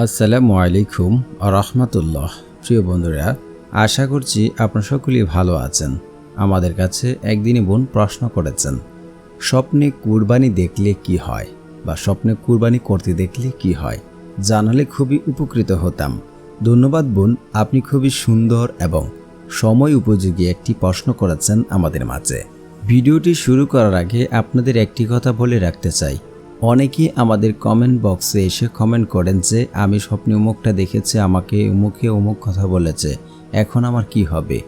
আসসালামু আলাইকুম রহমতুল্লাহ। প্রিয় বন্ধুরা, আশা করছি আপনারা সকলেই ভালো আছেন। আমাদের কাছে একদিনই বোন প্রশ্ন করেছেন, স্বপ্নে কুরবানি দেখলে কি হয় বা স্বপ্নে কুরবানি করতে দেখলে কি হয়? জানালে খুবই উপকৃত হতাম। ধন্যবাদ বোন, আপনি খুবই সুন্দর এবং সময় উপযোগী একটি প্রশ্ন করেছেন আমাদের মাঝে। ভিডিওটি শুরু করার আগে আপনাদের একটি কথা বলে রাখতে চাই। অনেকেই আমাদের কমেন্ট বক্সে এসে কমেন্ট করেন যে, আমি স্বপ্নে উমুকটা দেখেছি, আমাকে উমুকে উমুক কথা বলেছে, এখন আমার কি হবে?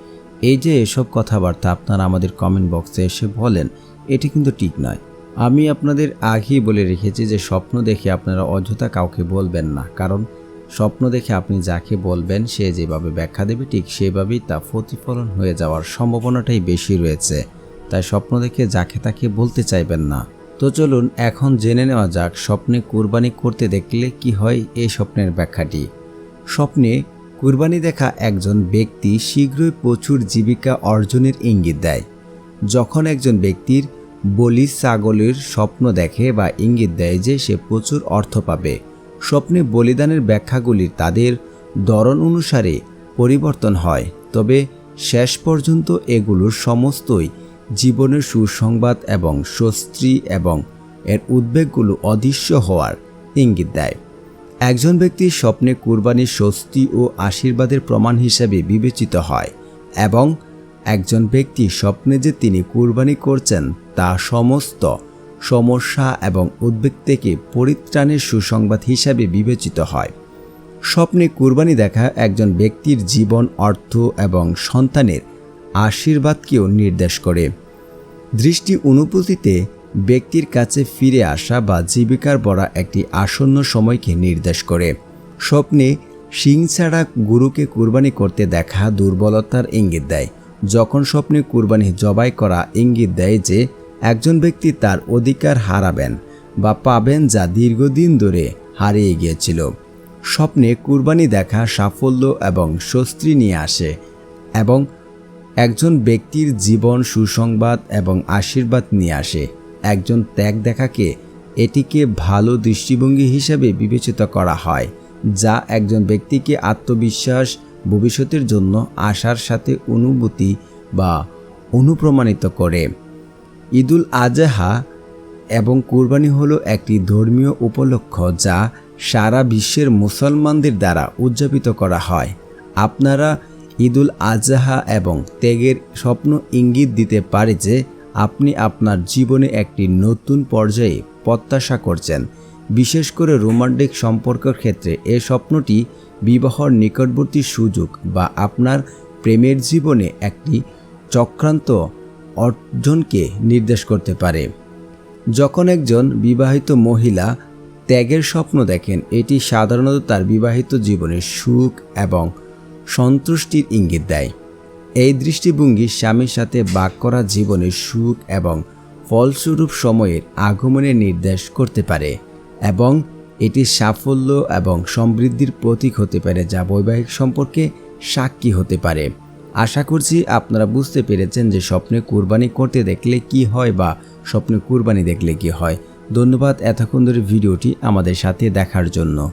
এই যে এসব কথাবার্তা আপনারা আমাদের কমেন্ট বক্সে এসে বলেন, এটি কিন্তু ঠিক নয়। আমি আপনাদের আগেই বলে রেখেছি যে, স্বপ্ন দেখে আপনারা অযথা কাউকে বলবেন না। কারণ, স্বপ্ন দেখে আপনি যাকে বলবেন, সে যেভাবে ব্যাখ্যা দেবে, ঠিক সেভাবেই তা প্রতিফলন হয়ে যাওয়ার সম্ভাবনাটাই বেশি রয়েছে। তাই স্বপ্ন দেখে যাকে তাকে বলতে চাইবেন না। তো চলুন এখন জেনে নেওয়া যাক স্বপ্নে কুরবানি করতে দেখলে কি হয় এই স্বপ্নের ব্যাখ্যাটি। স্বপ্নে কুরবানি দেখা একজন ব্যক্তি শীঘ্রই প্রচুর জীবিকা অর্জনের ইঙ্গিত দেয়। যখন একজন ব্যক্তির বলি ছাগলের স্বপ্ন দেখে বা ইঙ্গিত দেয় যে সে প্রচুর অর্থ পাবে, স্বপ্নে বলিদানের ব্যাখ্যাগুলি তাদের দরন অনুসারে পরিবর্তন হয়। তবে শেষ পর্যন্ত এগুলোর সমস্তই জীবনের সুসংবাদ এবং স্বস্ত্রী এবং এর উদ্বেগগুলো অদৃশ্য হওয়ার ইঙ্গিত দেয়। একজন ব্যক্তির স্বপ্নে কুরবানির স্বস্তি ও আশীর্বাদের প্রমাণ হিসেবে বিবেচিত হয় এবং একজন ব্যক্তি স্বপ্নে যে তিনি কুরবানি করছেন তা সমস্ত সমস্যা এবং উদ্বেগ থেকে পরিত্রাণের সুসংবাদ হিসাবে বিবেচিত হয়। স্বপ্নে কুরবানি দেখা একজন ব্যক্তির জীবন, অর্থ এবং সন্তানের আশীর্বাদকেও নির্দেশ করে। দৃষ্টি অনুভূতিতে ব্যক্তির কাছে ফিরে আসা বা জীবিকার বড়া একটি আসন্ন সময়কে নির্দেশ করে। স্বপ্নে সিং ছাড়া গুরুকে কুরবানি করতে দেখা দুর্বলতার ইঙ্গিত দেয়। যখন স্বপ্নে কুরবানি জবাই করা ইঙ্গিত দেয় যে, একজন ব্যক্তি তার অধিকার হারাবেন বা পাবেন যা দীর্ঘদিন ধরে হারিয়ে গিয়েছিল। স্বপ্নে কুরবানি দেখা সাফল্য এবং স্বস্তি নিয়ে আসে এবং একজন ব্যক্তির জীবন সুসংবাদ এবং আশীর্বাদ নিয়ে আসে। একজন ত্যাগ দেখাকে এটিকে ভালো দৃষ্টিভঙ্গি হিসেবে বিবেচিত করা হয়, যা একজন ব্যক্তিকে আত্মবিশ্বাস, ভবিষ্যতের জন্য আশার সাথে অনুভূতি বা অনুপ্রমাণিত করে। ঈদুল আজহা এবং কুরবানি হলো একটি ধর্মীয় উপলক্ষ, যা সারা বিশ্বের মুসলমানদের দ্বারা উদযাপিত করা হয়। আপনারা ঈদুল আজহা এবং ত্যাগের স্বপ্ন ইঙ্গিত দিতে পারে যে আপনি আপনার জীবনে একটি নতুন পর্যায়ে প্রত্যাশা করছেন। বিশেষ করে রোমান্টিক সম্পর্কের ক্ষেত্রে এ স্বপ্নটি বিবাহর নিকটবর্তী সুযোগ বা আপনার প্রেমের জীবনে একটি চক্রান্ত অর্জনকে নির্দেশ করতে পারে। যখন একজন বিবাহিত মহিলা ত্যাগের স্বপ্ন দেখেন, এটি সাধারণত তার বিবাহিত জীবনের সুখ এবং সন্তুষ্টির ইঙ্গিত দেয়। এই দৃষ্টিভঙ্গি স্বামীর সাথে বাক করা জীবনের সুখ এবং ফলস্বরূপ সময়ের আগমনের নির্দেশ করতে পারে এবং এটি সাফল্য এবং সমৃদ্ধির প্রতীক হতে পারে যা বৈবাহিক সম্পর্কে সাক্ষী হতে পারে। আশা করছি আপনারা বুঝতে পেরেছেন যে স্বপ্নে কুরবানি করতে দেখলে কি হয় বা স্বপ্নে কুরবানি দেখলে কি হয়। ধন্যবাদ এতক্ষণ ধরে ভিডিওটি আমাদের সাথে দেখার জন্য।